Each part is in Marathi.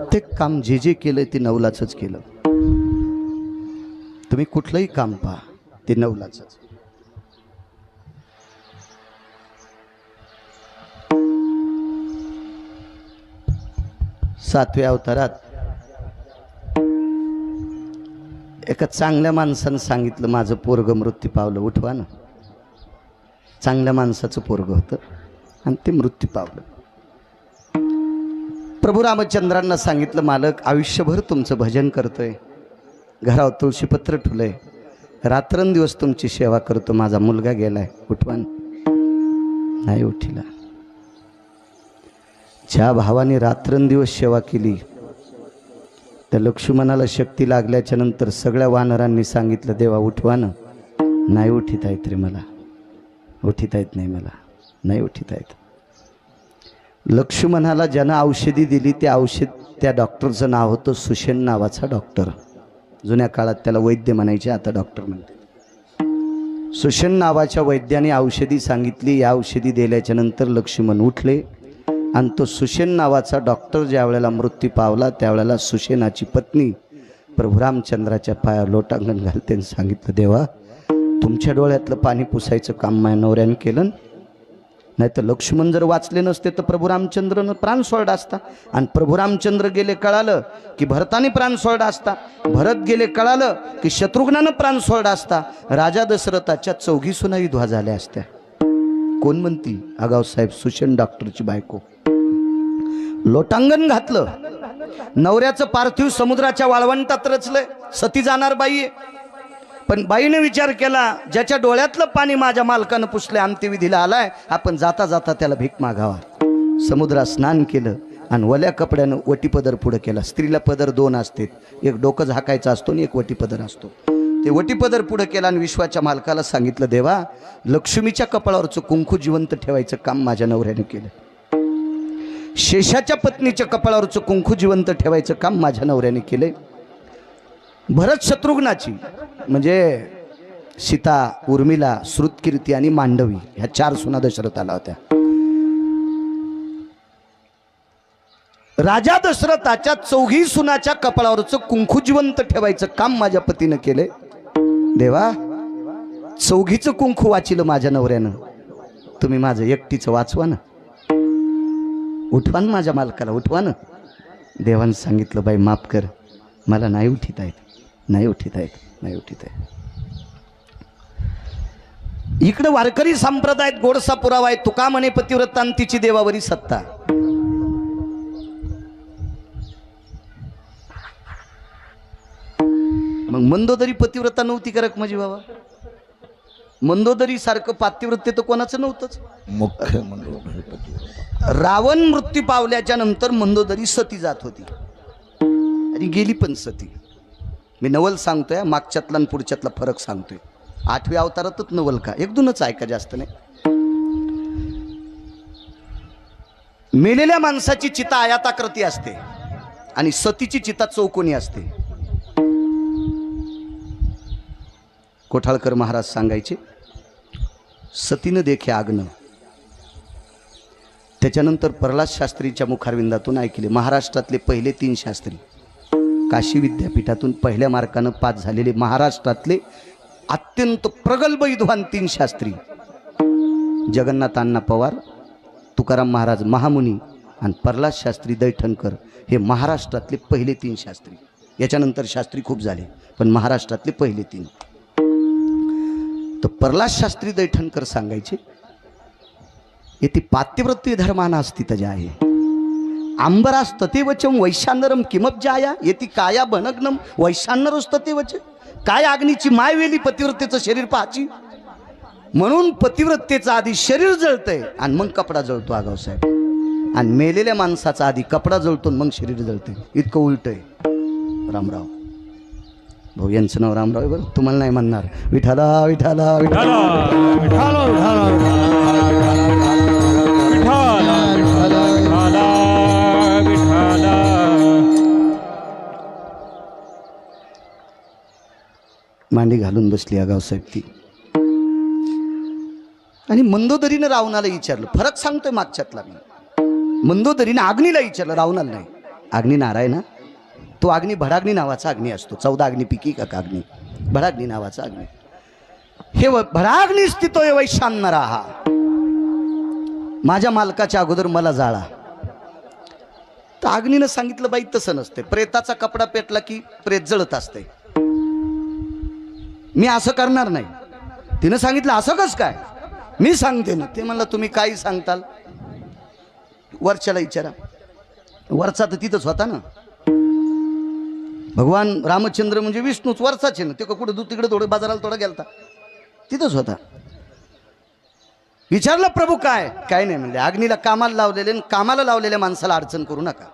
प्रत्येक काम जे जे केलं ते नवलाचंच केलं. तुम्ही कुठलंही काम पहा ते नवलाचंच. सातव्या अवतारात एका चांगल्या माणसानं सांगितलं माझं पोरग मृत्यू पावलं उठवा ना. चांगल्या माणसाचं पोरग होतं आणि ते मृत्यू पावलं प्रभू रामचंद्रांना सांगितलं मालक आयुष्यभर तुमचं भजन करतोय. घरावर तुळशीपत्र ठुलंय. रात्रंदिवस तुमची सेवा करतो. माझा मुलगा गेलाय. उठवा ना. नाही उठिला. ज्या भावाने रात्रंदिवस सेवा केली त्या लक्ष्मणाला शक्ती लागल्याच्या नंतर सगळ्या वानरांनी सांगितलं देवा उठवा ना नाही उठिता आहेत रे मला. उठिता आहेत नाही मला. नाही उठिता आहेत लक्ष्मणाला ज्यानं औषधी दिली ते औषध त्या डॉक्टरचं नाव होतं सुशेन नावाचा डॉक्टर. जुन्या काळात त्याला वैद्य म्हणायचे आता डॉक्टर म्हणते सुशेन नावाच्या वैद्याने औषधी सांगितली या औषधी दिल्याच्या नंतर लक्ष्मण उठले. आणि तो सुशेन नावाचा डॉक्टर ज्या वेळेला मृत्यू पावला त्यावेळेला सुशेनाची पत्नी प्रभू रामचंद्राच्या पाया लोटांगण घालते आणि सांगितलं देवा तुमच्या डोळ्यातलं पाणी पुसायचं काम माझ्या नवऱ्याने केलं नाही तर लक्ष्मण जर वाचले नसते तर प्रभू रामचंद्रनं प्राण सोडला असता. आणि प्रभू रामचंद्र गेले कळालं की भरताने प्राण सोडला असता. भरत गेले कळालं की शत्रुघ्नानं प्राण सोडला असता. राजा दशरथाच्या चौघी सुना विधवा झाल्या असत्या. कोण म्हणती आगाव साहेब सुशन डॉक्टरची बायको. लोटांगण घातलं. नवऱ्याचं पार्थिव समुद्राच्या वाळवंटात रचलंय. सती जाणार बाई आहे. पण बाईने विचार केला ज्याच्या डोळ्यातलं पाणी माझ्या मालकानं पुसलं अंत्यविधीला आलाय आपण जाता जाता त्याला भीक मागावा. समुद्रात स्नान केलं आणि वल्या कपड्यानं वटीपदर पुढं केला. स्त्रीला पदर दोन असते. एक डोकं झाकायचा असतो आणि एक वटीपदर असतो. ते वटीपदर पुढं केला आणि विश्वाच्या मालकाला सांगितलं देवा लक्ष्मीच्या कपाळावरचं कुंकू जिवंत ठेवायचं काम माझ्या नवऱ्याने केलं. शेषाच्या पत्नीच्या कपाळावरचं कुंकू जिवंत ठेवायचं काम माझ्या नवऱ्याने केलं भरत शत्रुघ्नाची म्हणजे सीता उर्मिला श्रुतकीर्ती आणि मांडवी ह्या चार सुना दशरथाला होत्या. राजा दशरथाच्या चौघी सुनाच्या कपाळावरचं कुंकू जिवंत ठेवायचं काम माझ्या पतीनं केलंय. देवा चौघीचं कुंकू वाचिलं माझ्या नवऱ्यानं. तुम्ही माझं एकटीचं वाचवा ना. उठवा ना माझ्या मालकाला उठवा ना. देवानं सांगितलं बाई माफ कर. मला नाही उठीत आहेत. नाही उठीत आहेत नाही उठीत आहेत. इकडं वारकरी संप्रदायात गोडसा पुरावा आहे तुका म्हणे पतिव्रतांतीची देवावरी सत्ता. मग मंदोदरी पतिव्रता नव्हती करक माझी बाबा. मंदोदरी सारखं पातिव्रत्य तर कोणाचं नव्हतंच. मुख्य रावण मृत्यू पावल्याच्या नंतर मंदोदरी सती जात होती. आणि गेली पण सती. मी नवल सांगतो आहे मागच्यातला आणि पुढच्यातला फरक सांगतोय. आठव्या अवतारातच नवल का? एक दोनच ऐका जास्त नाही. मेलेल्या माणसाची चिता आयाताकृती असते आणि सतीची चिता चौकोनी असते. कोठाळकर महाराज सांगायचे सतीनं देखे आग्न त्याच्यानंतर प्रल्हाद शास्त्रीच्या मुखारविंदातून ऐकले महाराष्ट्रातले पहिले तीन शास्त्री. काशी विद्यापीठातून पहिल्या मार्कानं पास झालेले महाराष्ट्रातले अत्यंत प्रगल्भ विद्वान तीन शास्त्री. जगन्नाथ अण्णा पवार तुकाराम महाराज महामुनी आणि प्रल्हाद शास्त्री दैठणकर हे महाराष्ट्रातले पहिले तीन शास्त्री. याच्यानंतर शास्त्री खूप झाले पण महाराष्ट्रातले पहिले तीन. तर प्रल्हाद शास्त्री दैठणकर सांगायचे येथे पात्यवृत्ती धर्माना अस्तित्व आहे आंबरास ततेवचम वैशानरम किमब्जाया येती काया बनग्नम वैशानरच ततेवच काय अग्नीची माय वेली पतिव्रतेचं शरीर पाहाची? म्हणून पतिव्रतेचं आधी शरीर जळतंय आणि मग कपडा जळतो आगाव साहेब. आणि मेलेल्या माणसाचा आधी कपडा जळतो मग शरीर जळतंय. इतकं उलट आहे रामराव. भाऊ यांचं नाव रामराव बरं. तुम्हाला नाही म्हणणार. विठाला विठाला विठाला. मांडी घालून बसली आगावसाहेब ती. आणि मंदोदरीनं रावणाला विचारलं. फरक सांगतोय मागच्यातला मी. मंदोदरीनं अग्नीला विचारलं. रावणाला नाही. अग्नी नारायण तो अग्नी भडाग्नी नावाचा अग्नी असतो. चौदा अग्निपिकी का अग्नी भडाग्नी नावाचा अग्नी हे व- भडाग्नी स्थितो हे वैशान्य राहा माझ्या मालकाच्या अगोदर मला जाळा. तर अग्नीनं सांगितलं बाई तसं नसते प्रेताचा कपडा पेटला की प्रेत जळत असते मी असं करणार नाही. तिनं सांगितलं असं कस काय? मी सांगते ना. ते म्हणलं तुम्ही काही सांगताल? वरच्याला विचारा वरचा तर तिथंच होता ना. भगवान रामचंद्र म्हणजे विष्णूच वरचाचे ना. ते का कुठं दू तिकडे थोडं बाजाराला थोडा गेलता. तिथंच होता. विचारलं प्रभू काय? काय नाही म्हणले अग्नीला कामाला लावलेले आणि कामाला लावलेल्या माणसाला अडचण करू नका.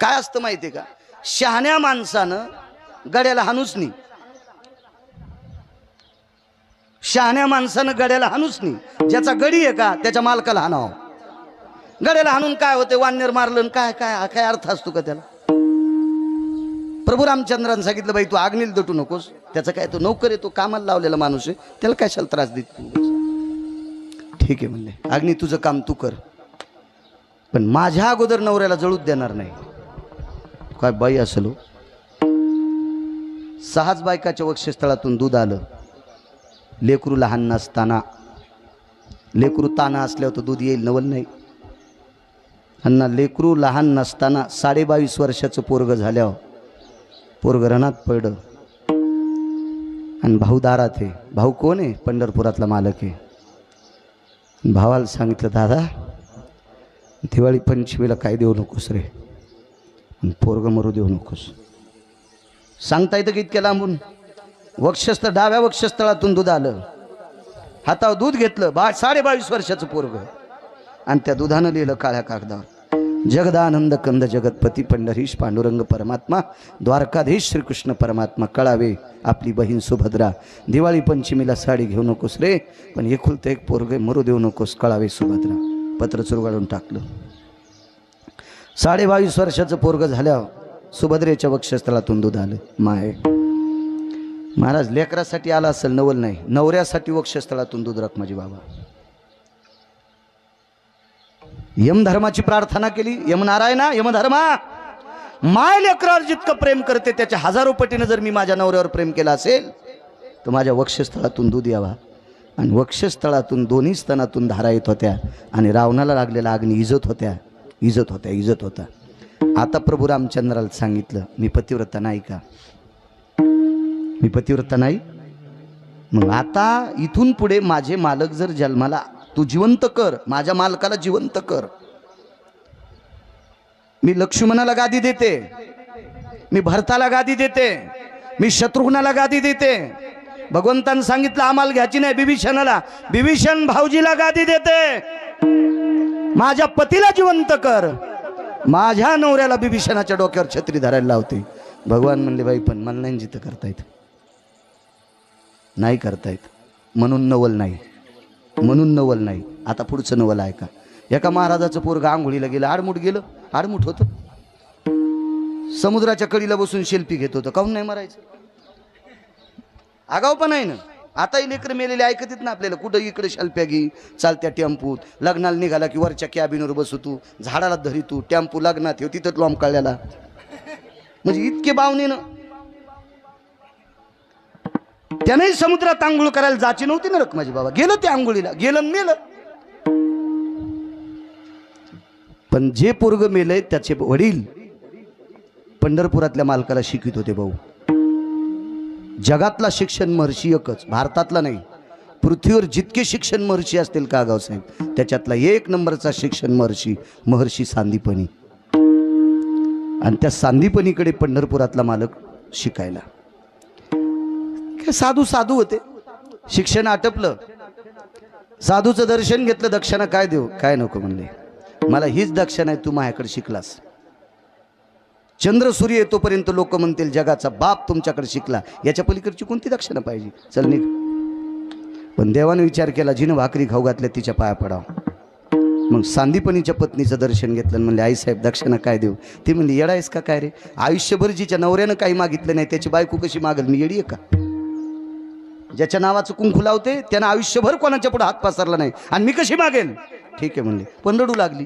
काय असतं माहिती का? शहाण्या माणसानं गड्याला हाणूच नाही शहाण्या माणसानं गड्याला हाणूच नाही ज्याचा गडी आहे का त्याच्या मालकाला हाणावं. गड्याला हाणून काय होते? वाननेर मारलं आणि काय काय काय अर्थ असतो का त्याला? प्रभू रामचंद्रानं सांगितलं बाई तू आग्नील दटू नकोस. त्याचं काय तो नोकर आहे तो कामाला लावलेला माणूस आहे. त्याला कशाला त्रास देत ठीक आहे म्हणले. अग्नी तुझं काम तू कर. पण माझ्या अगोदर नवऱ्याला जळूच देणार नाही. काय बाई असलो हो. सहाच बायकाच्या वक्षस्थळातून दूध आलं. लेकरू लहान नसताना लेकरू ताना असल्यावर तर दूध येईल नवल नाही. अण्णा लेकरू लहान नसताना साडेबावीस वर्षाचं पोरग झाल्यावर पोरग रणात पडलं. आणि भाऊ दारात आहे. भाऊ कोण आहे? पंढरपुरातला मालक आहे. भावाला सांगितलं दादा दिवाळी पंचमीला काय देऊ नकोस रे? पोरग मरू देऊ नकोस. सांगता येतं की इतक्या लांबून? वक्षस्थ डाव्या वक्षस्थळातून दूध आलं. हातावर दूध घेतलं. बा साडेबावीस वर्षाचं पोरग. आणि त्या दुधानं लिहिलं काळ्या कागदावर. जगदानंद कंद जगतपती पंढरीश पांडुरंग परमात्मा द्वारकाधीश श्रीकृष्ण परमात्मा कळावे आपली बहीण सुभद्रा. दिवाळी पंचमीला साडी घेऊ नकोस रे पण एकुलतं एक पोरगे मरू देऊ नकोस कळावे सुभद्रा. पत्र चुरगाळून टाकलं. साडेबावीस वर्षाचं पोरग झाल्यावर सुभद्रेच्या वक्षस्थळातून दूध आलं. माय. महाराज लेकरासाठी आला असेल नवल नाही. नवऱ्यासाठी वक्षस्थळातून दूध राख माझी बाबा. यमधर्माची प्रार्थना केली. यमनारायणा यमधर्मा. माय लेकरावर जितकं प्रेम करते त्याच्या हजारो पटीनं जर मी माझ्या नवऱ्यावर प्रेम केला असेल तर माझ्या वक्षस्थळातून दूध यावा. आणि वक्षस्थळातून दोन्ही स्तनातून धारा येत होत्या आणि रावणाला लागलेला अग्नी इजत होत्या. इजत होत्या इजत होता. आता प्रभू रामचंद्राला सांगितलं मी पतिव्रता नाही का? मी पतिव्रता नाही. मग आता इथून पुढे माझे मालक जर जन्माला तू जिवंत कर माझ्या मालकाला जिवंत कर. मी लक्ष्मणाला गादी देते. मी भरताला गादी देते. मी शत्रुघ्नाला गादी देते. भगवंतानं सांगितलं आम्हाला घ्यायची नाही बिभीषणाला बिभीषण भाऊजीला गादी देते. माझ्या पतीला जिवंत कर. माझ्या नवऱ्याला बिभीषणाच्या डोक्यावर छत्री धरायला लावते. भगवान म्हणले बाई पण मला नाही जिथं करता येत. नाही करतायत म्हणून नवल नाही. म्हणून नवल नाही. आता पुढचं नवल आहे का? एका महाराजाचं पोरग आंघोळीला गेलं आडमुठ गेलं आडमुठ होतं. समुद्राच्या कडीला बसून शिल्पी घेत होतं. काहून नाही मारायचं? आगाव पण आहे ना? आताही लेकर मेलेले ऐकतात ना आपल्याला. कुठं इकडे शल्प्या घे चालत्या टेम्पूत. लग्नाला निघाला की वरच्या कॅबिनवर बसू तू. झाडाला धरी तू. टेम्पू लग्नात ठेव तिथं लॉम काढल्याला म्हणजे इतके बावणीनं. त्यानंही समुद्रात आंघोळ करायला जाची नव्हती ना रखमाजी बाबा. गेलं ते आंघोळीला. गेलं मेलं. पण जे पोरग मेलंय त्याचे वडील पंढरपुरातल्या मालकाला शिकवित होते भाऊ. जगातला शिक्षण महर्षी एकच भारतातला नाही. पृथ्वीवर जितके शिक्षण महर्षी असतील का गावसाहेब त्याच्यातला एक नंबरचा शिक्षण महर्षी महर्षी सांदीपणी. आणि त्या सांदीपणीकडे पंढरपुरातला मालक शिकायला. काय साधू साधू होते. शिक्षण आटपलं. साधूचं दर्शन घेतलं दक्षिणा काय देऊ काय नको म्हणले. मला हीच दक्षिणा आहे तू माझ्याकडे शिकलास. चंद्र सूर्य येतोपर्यंत लोक म्हणतील जगाचा बाप तुमच्याकडे शिकला. याच्या पलीकडची कोणती दक्षिणा पाहिजे? चल निघ. पण देवाने विचार केला जिनं भाकरी खाऊ घातल्या तिच्या पाया पडाव. मग सांदीपणीच्या पत्नीचं दर्शन घेतलं आणि म्हणले आईसाहेब दक्षिणा काय देऊ? ती म्हणली येडायस का? काय रे? आयुष्यभर जिच्या नवऱ्यानं काही मागितलं नाही त्याची बायको कशी मागल? मी येडी का? ज्याच्या नावाचं कुंकू लावते त्यानं आयुष्यभर कोणाच्या पुढे हात पसरला नाही. आणि मी कशी मागेल? ठीक आहे म्हणले. पण रडू लागली.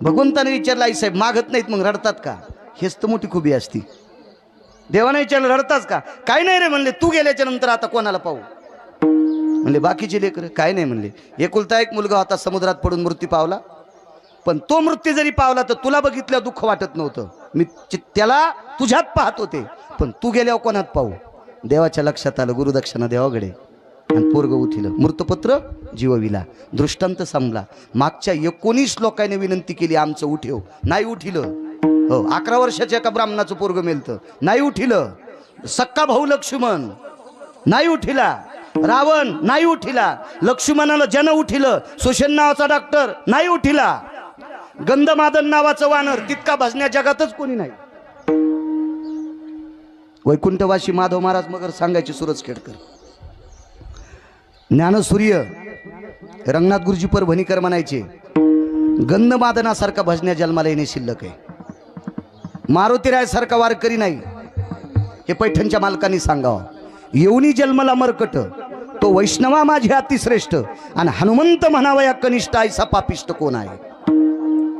भगवंताने विचारलं आईसाहेब मागत नाहीत मग रडतात का? हेच तर मोठी खुबी असती. देवाने विचारलं रडताच का? काय नाही रे म्हणले तू गेल्याच्यानंतर आता कोणाला पाहू? म्हणले बाकीचे लेकर काय नाही म्हणले. एकुलता एक मुलगा होता समुद्रात पडून मृत्यू पावला. पण तो मृत्यू जरी पावला तर तुला बघितलं दुःख वाटत नव्हतं. मी त्याला तुझ्यात पाहत होते. पण तू गेल्यावर कोणात पाहू? देवाच्या लक्षात आलं गुरुदक्षिणा देवाकडे. आणि पोरग उठिलं. मृतपत्र जीवविला. दृष्टांत संपला. मागच्या एकोणीस लोकांनी विनंती केली आमचं उठेव. नाही उठिलं. हो अकरा वर्षाच्या एका ब्राह्मणाचं पोरग मिळतं नाही उठिलं. सक्का भाऊ लक्ष्मण. नाही उठिला. रावण नाही उठिला. लक्ष्मणाला जन उठिलं सुशेन नावाचा डॉक्टर नाही उठिला. गंधमादन नावाचं वानर तितका भजण्या जगातच कोणी नाही. वैकुंठवासी माधव महाराज मगर सांगायचे सुरज खेडकर. ज्ञानसूर्य रंगनाथ गुरुजी परभणीकर म्हणायचे गंधमादनासारखा भजण्या जन्माला येणे शिल्लक आहे. मारुतीरायासारखा वारकरी नाही. हे पैठणच्या मालकांनी सांगावं. येऊनी जन्मला मरकट तो वैष्णवा माझे अतिश्रेष्ठ आणि हनुमंत म्हणावा या कनिष्ठ आईचा पापिष्ट कोण आहे?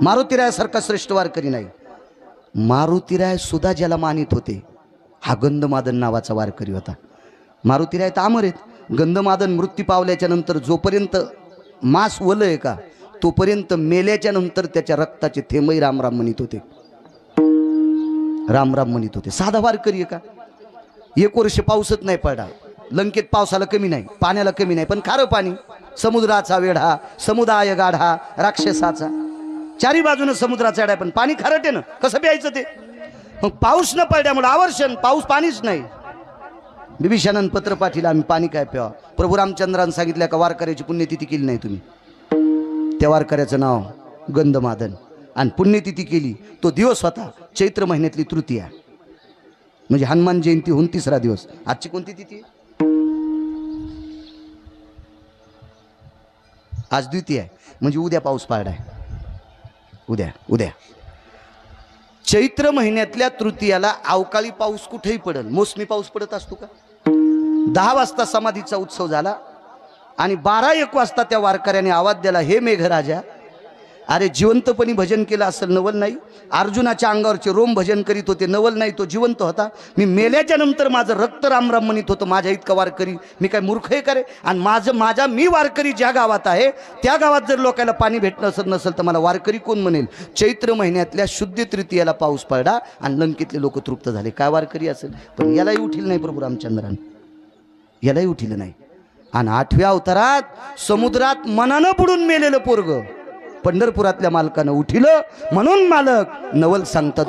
मारुतीरायासारखा श्रेष्ठ वारकरी नाही. मारुतीराय सुद्धा ज्याला मानित होते हा गंधमादन नावाचा वारकरी होता. मारुतीराय तर अमर आहेत. गंधमादन मृत्यू पावल्याच्या नंतर जोपर्यंत मांस वलय आहे का तोपर्यंत मेल्याच्या नंतर त्याच्या रक्ताचे थेंबही रामराम म्हणित होते. रामराम म्हणत होते. साधा वारकरी आहे का? एक वर्ष पाऊसच नाही पडा. लंकेत पावसाला कमी नाही पाण्याला कमी नाही पण खारं पाणी. समुद्राचा वेढा समुदाय गाढा राक्षसाचा. चारी बाजूनं समुद्राचा वेढा आहे, पण पाणी खारट ना? कसं प्यायचं ते? मग पाऊस न पडल्यामुळे आवर्षण पाऊस पाणीच नाही. बिभीषणानं पत्र पाठीला आम्ही पाणी काय प्यावा? प्रभू रामचंद्रानं सांगितलं का वारकऱ्याची पुण्यतिथी केली नाही तुम्ही. त्या वारकऱ्याचं नाव गंधमादन. आणि पुण्यतिथी केली. तो दिवस होता चैत्र महिन्यातली तृतीया. म्हणजे हनुमान जयंती होऊन तिसरा दिवस. आजची कोणती तिथी? आहे? आज द्वितीय आहे. म्हणजे उद्या पाऊस पाळलाय उद्या उद्या. चैत्र महिन्यातल्या तृतीयाला अवकाळी पाऊस कुठेही पडल. मोसमी पाऊस पडत असतो का? दहा वाजता समाधीचा उत्सव झाला आणि बारा एक वाजता त्या वारकऱ्याने आवाज दिला हे मेघराजा अरे जिवंतपणी भजन केलं असेल नवल नाही. अर्जुनाच्या अंगावरचे रोम भजन करीत होते नवल नाही तो जिवंत होता. मी मेल्याच्या नंतर माझं रक्त रामराम म्हणत होतं माझ्या इतका वारकरी मी काय मूर्ख करे आणि माझं माझा मी वारकरी ज्या गावात आहे त्या गावात जर लोकांना पाणी भेटणं असत नसेल तर मला वारकरी कोण म्हणेल? चैत्र महिन्यातल्या शुद्ध तृतीयाला पाऊस पडला आणि लंकेतले लोक तृप्त झाले. काय वारकरी असेल? पण यालाही उठील नाही प्रभू रामचंद्रान. यालाही उठील नाही. आणि आठव्या अवतारात समुद्रात मनानं बुडून मेलेलं पोरगं. पंढरपुरातल्या मालकानं उठिलं म्हणून मालक नवल सांगतात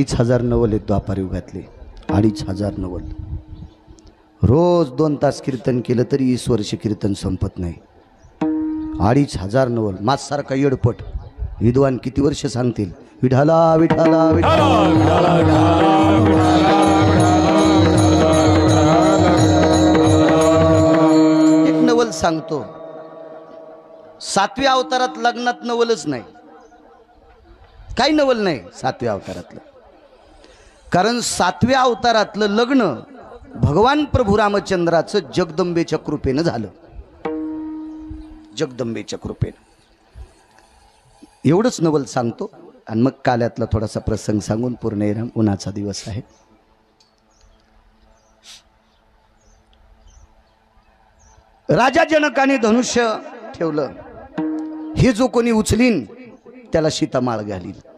अडीच हजार नवल आहेत द्वापारी उघातले. अडीच हजार नवल. रोज दोन तास कीर्तन केलं तरी वीस वर्ष कीर्तन संपत नाही. अडीच हजार नवल. माझसारखा येडपट. विद्वान किती वर्ष सांगतील? विठाला विठाला विठाला एक नवल सांगतो. सातव्या अवतारात लग्नात नवलच नाही. काही नवल नाही सातव्या अवतारातलं. कारण सातव्या अवतारातलं लग्न भगवान प्रभू रामचंद्राचं जगदंबेच्या कृपेनं झालं. जगदंबेच्या कृपेनं. एवढंच नवल सांगतो. आणि मग काल्यातला थोडासा प्रसंग सांगून पूर्ण उन्हाचा दिवस आहे. राजा जनकाने धनुष्य ठेवलं. हे जो कोणी उचलीन त्याला सीतामाळ घालील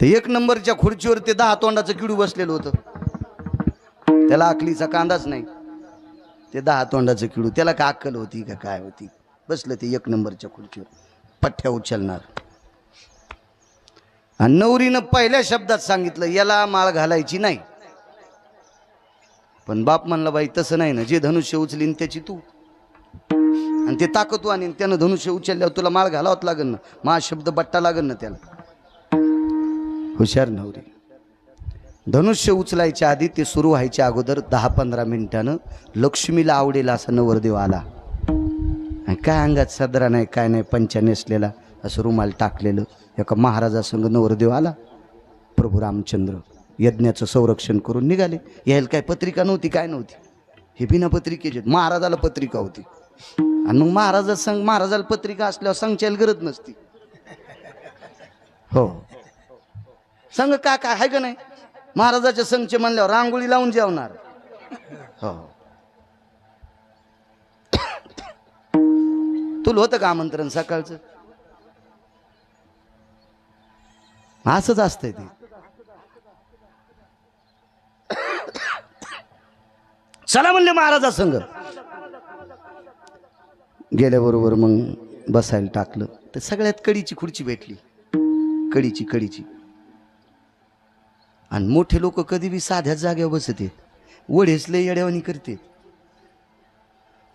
ते एक नंबरच्या खुर्चीवर ते दहा तोंडाचं किडू बसलेलं होतं. त्याला अकलीचा कांदाच नाही. ते दहा तोंडाचं किडू त्याला का अक्कल होती का काय होती? बसलं ते एक नंबरच्या खुर्चीवर. पठ्ठ्या उचलणार. आणि नवरीनं पहिल्या शब्दात सांगितलं याला माळ घालायची नाही. पण बाप म्हणला बाई तसं नाही ना जे धनुष्य उचलीन त्याची तू. आणि ते ताकद आणि त्यानं धनुष्य उचलल्यावर तुला माळ घालावत लागेल ना. मा शब्द बट्टा लागेल ना त्याला. हुशार नवरी. धनुष्य उचलायच्या आधी ते सुरू व्हायच्या अगोदर दहा पंधरा मिनिटानं लक्ष्मीला आवडेल असा नवरदेव आला. काय अंगात सदरा नाही काय नाही पंचा नेसलेला असं रुमाल टाकलेलं एका महाराजासंग नवरदेव आला. प्रभू रामचंद्र यज्ञाचं संरक्षण करून निघाले. यायला काय पत्रिका नव्हती काय नव्हती? हे बिना पत्रिकेचे महाराजाला पत्रिका होती. आणि मग महाराजा संग महाराजाला पत्रिका असल्यावर संचायला गरज नसती. हो. संघ का काय आहे का नाही? महाराजाच्या संघचे म्हणल्यावर रांगोळी लावून जेवणार. हो. तुला होतं का आमंत्रण सकाळचं? असंच असतंय ते. चला म्हणले महाराजा संघ. गेल्याबरोबर मग बसायला टाकलं. तर सगळ्यात कडीची खुर्ची भेटली. कडीची कडीची. आणि मोठे लोक कधी बी साध्याच जागेवर बसते. वढेसले येड्यावानी करते.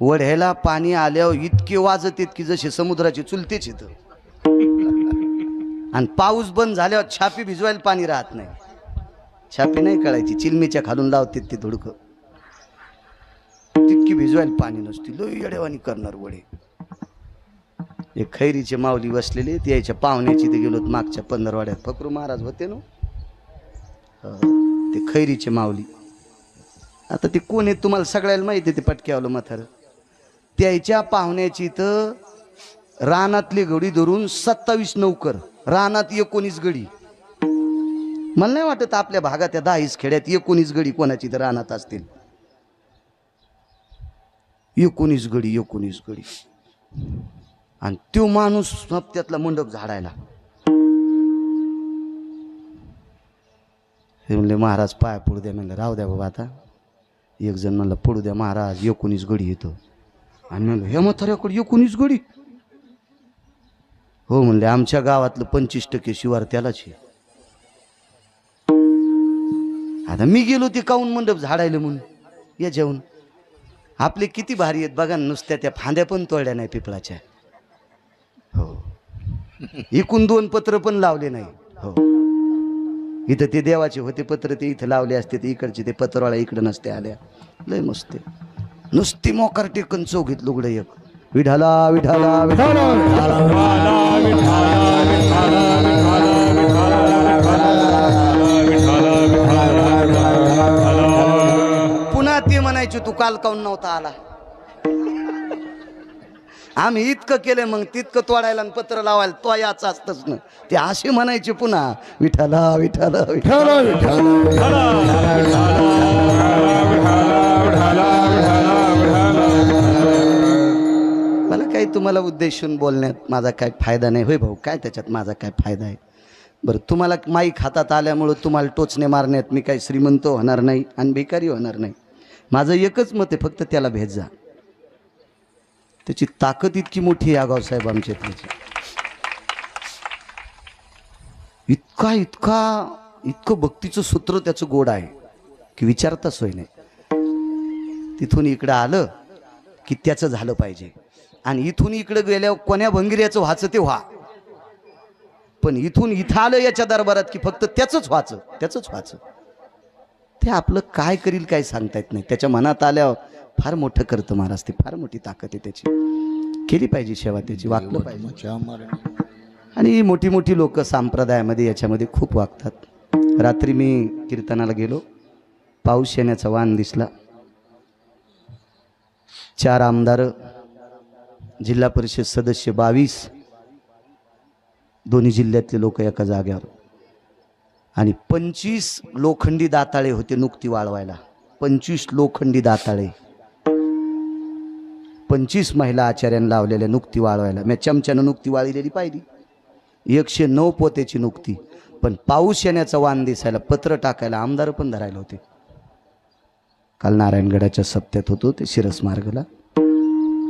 वढ्याला पाणी आल्यावर इतके वाजत की जसे समुद्राचे चुलतेच येतं. आणि पाऊस बंद झाल्यावर छापी भिजवायला पाणी राहत नाही. छापी नाही कळायची चिलमीच्या खालून लावतात ते धुडकं. तितकी भिजवायला पाणी नसती. लो येड्यावानी करणार वडे. एक खैरीचे माऊली बसलेले ते यायच्या पाहुण्याची ते गेलो मागच्या पंधरवाड्यात. फकरू महाराज होते ना? ते खैरीचे माऊली. आता ते कोण आहे तुम्हाला सगळ्याला माहिती आहे ते पटक्यावलं मथार त्याच्या पाहुण्याची तर रानातली गडी धरून सत्तावीस नौकर रानात एकोणीस गडी. मला नाही वाटत आपल्या भागात त्या दहावीस खेड्यात एकोणीस गडी कोणाची तर रानात असतील. एकोणीस गडी एकोणीस गडी. आणि तो माणूस त्यातला मंडप झाडायला. हे म्हणले महाराज पाय पडू द्या. म्हणलं राहू द्या बाबा आता. एक जण म्हणलं पडू द्या महाराज एकोणीस गडी येतो. आणि म्हणलं हे म्हाताऱ्याकडे एकोणीस गडी? हो म्हणले आमच्या गावातलं पंचवीस टक्के शिवार त्यालाच आहे. आता मी गेलो ते काऊन मंडप झाडायला म्हणून? या जेवण. आपले किती भारी आहेत बघा ना, नुसत्या त्या फांद्या पण तोडल्या नाही पिपळाच्या. हो. एकूण दोन पत्र पण लावले नाही. हो. इथं ते देवाचे होते पत्र ते इथं लावले असते ते इकडचे ते पत्रवाळ्या इकडं नसते आल्या. लय मस्त नुसती मोकार टेकन चौघीत लुगडं एक. विढाला विढाला विढाला पुन्हा ते म्हणायचे तू काल काऊन नव्हता आला? आम्ही इतकं केलं मग तितकं तोडायला आणि पत्र लावायला तो याच असतच ना. ते असे म्हणायचे पुन्हा विठाला विठाला विठाला मला काही तुम्हाला उद्देशून बोलण्यात माझा काय फायदा नाही. होय भाऊ काय त्याच्यात माझा काय फायदा आहे? बरं तुम्हाला माईक हातात आल्यामुळं तुम्हाला टोचणे मारण्यात मी काही श्रीमंत होणार नाही आणि बेकारी होणार नाही. माझं एकच मत आहे फक्त त्याला भेट जा. त्याची ताकद इतकी मोठी आहे आगाव साहेब आमच्या त्याची इतका इतका इतकं भक्तीचं सूत्र त्याचं गोड आहे की विचारता सोय नाही. तिथून इकडं आलं की त्याचं झालं पाहिजे. आणि इथून इकडं गेल्यावर कोण्या भंगिऱ्याचं व्हायचं ते व्हा. पण इथून इथं आलं याच्या दरबारात की फक्त त्याचंच व्हायचं त्याचंच व्हायचं. ते आपलं काय करील काय सांगता येत नाही. त्याच्या मनात आल्यावर फार मोठं करतं महाराज ते फार मोठी ताकद आहे त्याची. केली पाहिजे सेवा त्याची वागलं पाहिजे. आणि मोठी मोठी लोक संप्रदायामध्ये याच्यामध्ये खूप वागतात. रात्री मी कीर्तनाला गेलो पाऊस येण्याचा वाण दिसला. चार आमदार जिल्हा परिषद सदस्य बावीस दोन्ही जिल्ह्यातले लोक एका जाग्यावर आणि पंचवीस लोखंडी दाताळे होते नुकती वाळवायला. पंचवीस लोखंडी दाताळे. पंचवीस महिला आचार्यांना लावलेल्या नुकती वाळवायला मी चमच्यानं नुकती वाळलेली पाहिली. एकशे नऊ पोतेची नुकती. पण पाऊस येण्याचा वाण दिसायला पत्र टाकायला आमदार पण धरायला होते. काल नारायणगडाच्या सप्त्यात होतो ते शिरस मार्गला.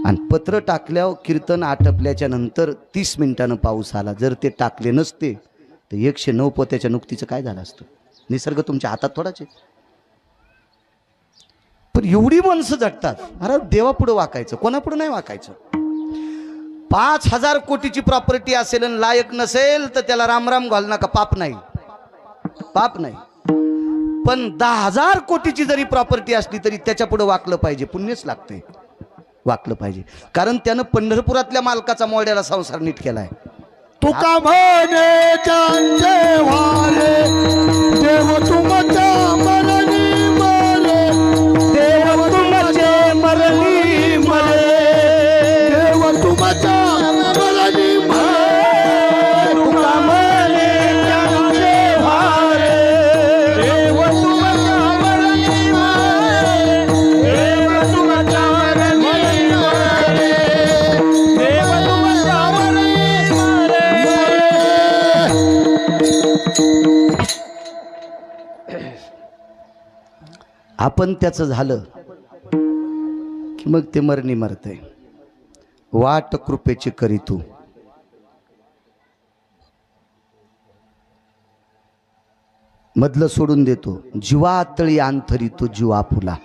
आणि पत्र टाकल्यावर कीर्तन आटपल्याच्या नंतर तीस मिनिटानं पाऊस आला. जर ते टाकले नसते तर एकशे नऊ पोत्याच्या नुकतीचं काय झालं असतं? निसर्ग तुमच्या हातात थोडाच आहे. पण एवढी माणसं जगतात. अरे देवापुढं वाकायचं कोणापुढं नाही वाकायचं. पाच हजार कोटीची प्रॉपर्टी असेल आणि लायक नसेल तर त्याला रामराम घाल नका पाप नाही. पाप नाही. पण दहा हजार कोटीची जरी प्रॉपर्टी असली तरी त्याच्या पुढे वाकलं पाहिजे पुण्यच लागते वाकलं पाहिजे. कारण त्यानं पंढरपुरातल्या मालकाचा मोड्याला संसार नीट केलाय. तुका म्हणे देव तुमच्या आपण त्याचं झालं की मग ते मरणी मरतय. वाट कृपेची करी तू. मधलं सोडून देतो. जीवा तळी अंतरी तो जीवा फुला.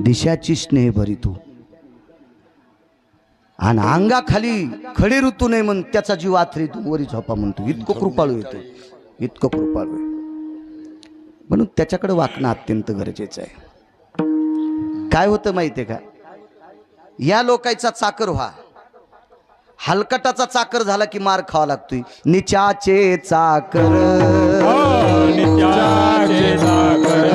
दिशाची स्नेह भरी तू. आणि अंगाखाली खडे ऋतू नाही म्हण त्याचा जीव आथरी तू वरी झोपा म्हणतो. इतकं कृपाळू येतो इतकं कृपाळू आहे. म्हणून त्याच्याकडे वागणं अत्यंत गरजेचं आहे. काय होतं माहितीये का? या लोकांचा चाकर व्हा. हलकटाचा चाकर झाला की मार खावा लागतोय. निचाचे चाकर. आ, निचाचे चाकर.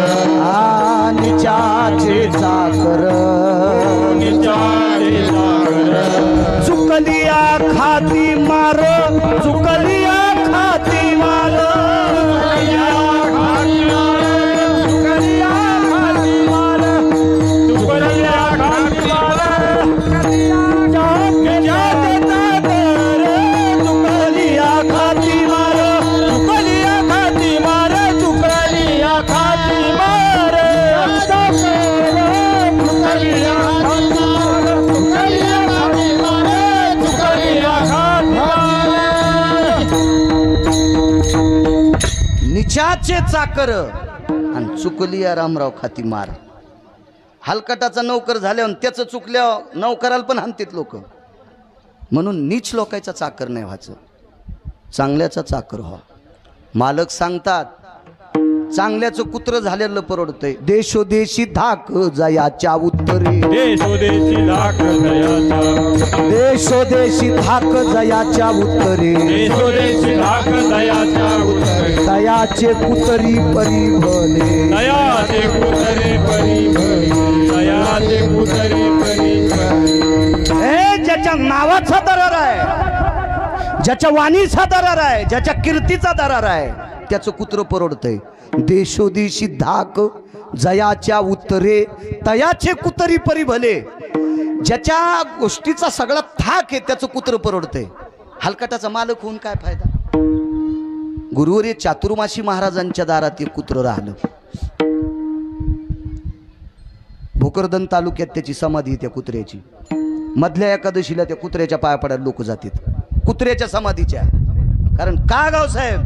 नित्याचे सागर चुकलिया खाती मार. निचाचे चाकर. आणि चुकलिया रामराव खाती मार. हलकटाचा नौकर झाल्यावर त्याचं चुकल्यावर नौकराला पण हाणतात लोक. म्हणून नीच लोकांचा चाकर नाही व्हायचं. चांगल्याचा चाकर व्हा मालक सांगतात चांगल्याचं कुत्र झालेलं परवडतंय. देशोदेशी धाक जयाच्या उत्तरे. देशोदेशी लाख दयाचा देशोदेशी धाक जयाच्या उत्तरे. देशोदेशी दयाचा उत्तरे. दयाचे कुतरी परी भले दयाचे कुतरे दयाचे कुतरे ए ज्याच्या नावाचा दरार आहे ज्याच्या वाणीचा दरार आहे ज्याच्या कीर्तीचा दरार आहे त्याचं कुत्र परवडतंय. देशोदेशी धाक जयाच्या उत्तरे तयाचे कुतरी परी भले. ज्याच्या गोष्टीचा सगळा थाक आहे त्याचं कुत्र परवडतंय. हलकटाचा मालक होऊन काय फायदा? गुरुवारी चातुर्माशी महाराजांच्या दारात एक कुत्र राहिलं. भोकरदन तालुक्यात त्याची समाधी आहे त्या कुत्र्याची. मधल्या एकादशीला त्या कुत्र्याच्या पाया पडायला लोक जातात. कुत्र्याच्या समाधीच्या. कारण का गाव साहेब?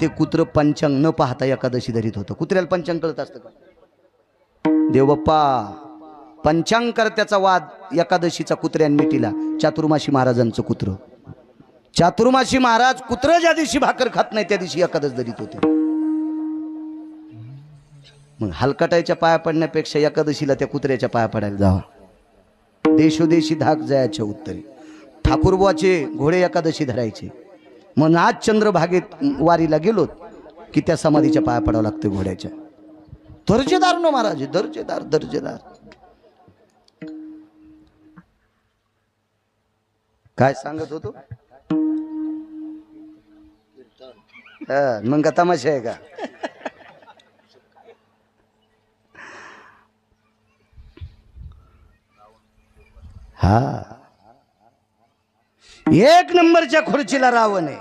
ते कुत्र पंचांग न पाहता एकादशी धरीत होतं. कुत्र्याला पंचांग कळत असतं का? देवबाप्पा पंचांगकर्त्याचा वाद एकादशीचा कुत्र्यान मिटीला चातुर्माशी महाराजांचं कुत्र. चातुर्माशी महाराज कुत्र ज्या दिवशी भाकर खात नाही त्या दिवशी एकादश धरीत होते. मग हलकटायच्या पाया पडण्यापेक्षा एकादशीला त्या कुत्र्याच्या पाया पडायला जावा. देशोदेशी धाक जायच्या उत्तरे. ठाकूरबुवाचे घोडे एकादशी धरायचे. मग आज चंद्रभागेत वारीला गेलोत की त्या समाधीच्या पाया पडावं लागतं घोड्याच्या. दर्जेदार न महाराज दर्जेदार दर्जेदार. काय सांगत होतो? मग का तमाशा आहे का? हा. एक नंबरच्या खुर्चीला रावण आहे.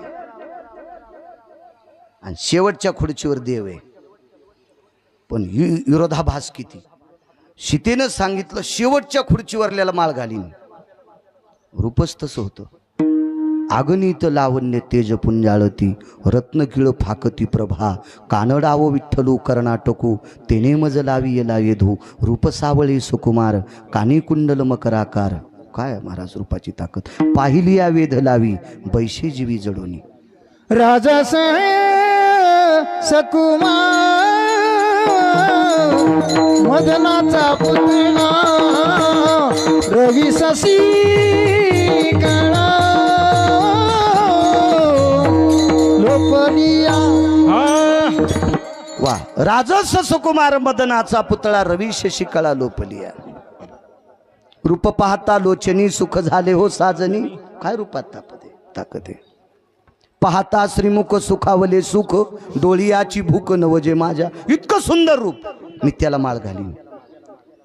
आणि शेवटच्या खुर्चीवर देव आहे. पण विरोधाभास किती? सीतेनं सांगितलं शेवटच्या खुर्चीवरल्याला माळ घालीन. रूपच तसं होतं. आगनीत लावण्य तेज पुंजाळती रत्नकिळ फाकती प्रभा कानडावो विठ्ठलू कर्नाटकू तेने मज लावी येला येधू रूप सावळी सुकुमार कानी कुंडल मकराकार. काय महाराज रूपाची ताकद? पाहिली या वेध लावी बैशी जीवी जडोनी. राजा सकुमार मदनाचा पुतळा रवी ससी हा. वा राजस सुकुमार मदनाचा पुतळा रवी शशिकळा लोपलिया रूप पाहता लोचनी सुख झाले हो साजनी. काय रूपात तापते? ताकद आहे. पाहता श्रीमुख सुखावले सुख डोळियाची भूक नवजे माझ्या. इतकं सुंदर रूप. मी त्याला माळ घालीन.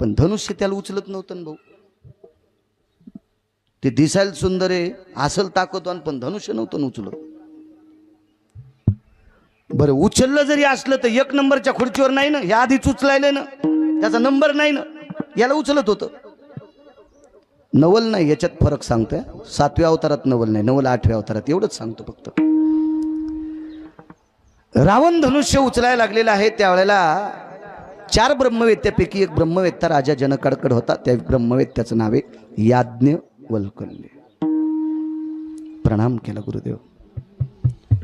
पण धनुष्य त्याला उचलत नव्हतं भाऊ. ते दिसायला सुंदर आहे असल ताकदवान पण धनुष्य नव्हतं उचलत. बरं उचललं जरी असलं तर एक नंबरच्या खुर्चीवर नाही ना? ह्या आधीच उचलायलं ना? त्याचा नंबर नाही ना? याला उचलत होतं. नवल नाही याच्यात फरक सांगतोय. सातव्या अवतारात नवल नाही नवल आठव्या अवतारात एवढंच सांगतो फक्त. रावण धनुष्य उचलायला लागलेला आहे त्यावेळेला चार ब्रह्मवेत्यापैकी एक ब्रह्मवेत्ता राजा जनकडकड होता त्या ब्रह्मवेत्याचं नाव आहे याज्ञ वल्कल्य. प्रणाम केला गुरुदेव.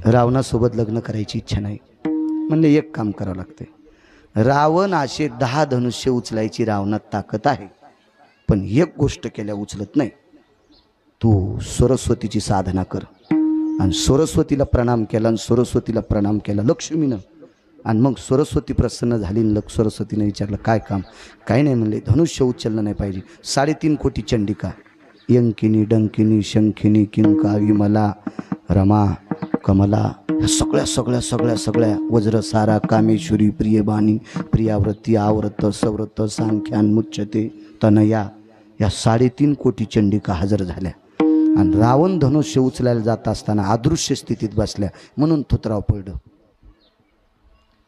रावणासोबत लग्न करायची इच्छा नाही म्हणजे एक काम करावं लागते रावण असे दहा धनुष्य उचलायची रावणात ताकद आहे. पण एक गोष्ट केल्या उचलत नाही. तू सरस्वतीची साधना कर. आणि सरस्वतीला प्रणाम केला आणि सरस्वतीला प्रणाम केला लक्ष्मीनं. आणि मग सरस्वती प्रसन्न झाली लक्ष सरस्वतीनं विचारलं काय काम? काय नाही म्हणले धनुष्य उचललं नाही पाहिजे. साडेतीन कोटी चंडिका. यंकिनी डंकिनी शंखिनी किंका विमला रमा कमला ह्या सगळ्या सगळ्या सगळ्या सगळ्या वज्रसारा कामेश्वरी प्रियबाणी प्रियाव्रती आव्रत सव्रत सांख्यान मुच्छते तनया या साडेतीन कोटी चंडिका हजर झाल्या. आणि रावण धनुष्य उचलायला जात असताना अदृश्य स्थितीत बसल्या. म्हणून थुतराव पडलं.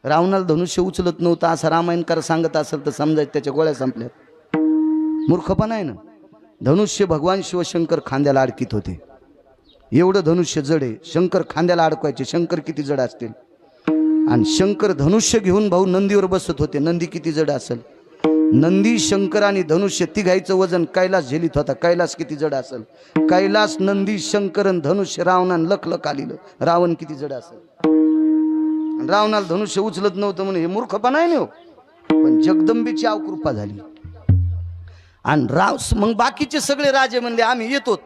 रावणाला धनुष्य उचलत नव्हतं असं रामायणकार सांगत असेल तर समजायचं त्याच्या गोळ्या संपल्यात. मूर्खपणा आहे ना? धनुष्य भगवान शिवशंकर खांद्याला अडकित होते. एवढं धनुष्य जड आहे. शंकर खांद्याला अडकवायचे. शंकर किती जड असतील? आणि शंकर धनुष्य घेऊन भाऊ नंदीवर बसत होते. नंदी किती जड असेल? नंदी शंकर आणि धनुष्य तिघाईचं वजन कैलास झेलीत होता. कैलास किती जड असेल? कैलास नंदी शंकर धनुष्य रावणान लख लख आलेलं. रावण किती जड असेल? रावणाला धनुष्य उचलत नव्हतं म्हणून हे मूर्खपणा आहे ना हो. पण जगदंबेची आवकृपा झाली. आणि राव मग बाकीचे सगळे राजे म्हणले आम्ही येतो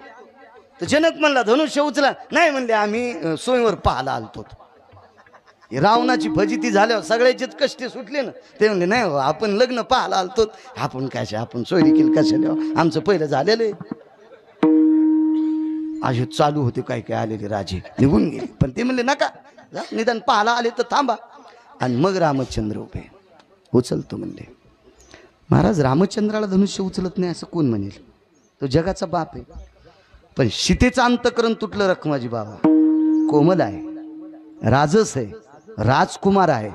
तर जनक म्हणला धनुष्य उचला. नाही म्हणले आम्ही अं, सोयीवर पाहायला आलतो रावणाची फजिती झाल्यावर सगळ्याचेच कष्ट सुटले ना ते म्हणले नाही हो आपण लग्न पाहायला आलतो. आपण कशा आपण सोय कशा कशाला? आमचं पहिलं झालेलं आहे. असे चालू होते काय काय आलेले राजे. निघून गेले. पण ते म्हणले नका निदान पाहायला आले तर थांबा. आणि मग रामचंद्र उभे. उचलतो म्हणले महाराज रामचंद्राला धनुष्य उचलत नाही असं कोण म्हणेल? तो जगाचा बाप आहे. पण सीतेचं अंतकरण तुटलं रखमाजी बाबा. कोमल आहे. राजस आहे. राजकुमार आहे.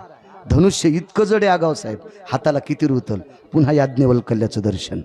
धनुष्य इतकं जड आहे आगाव साहेब हाताला किती रुतल. पुन्हा याज्ञवल्कल्याचं दर्शन.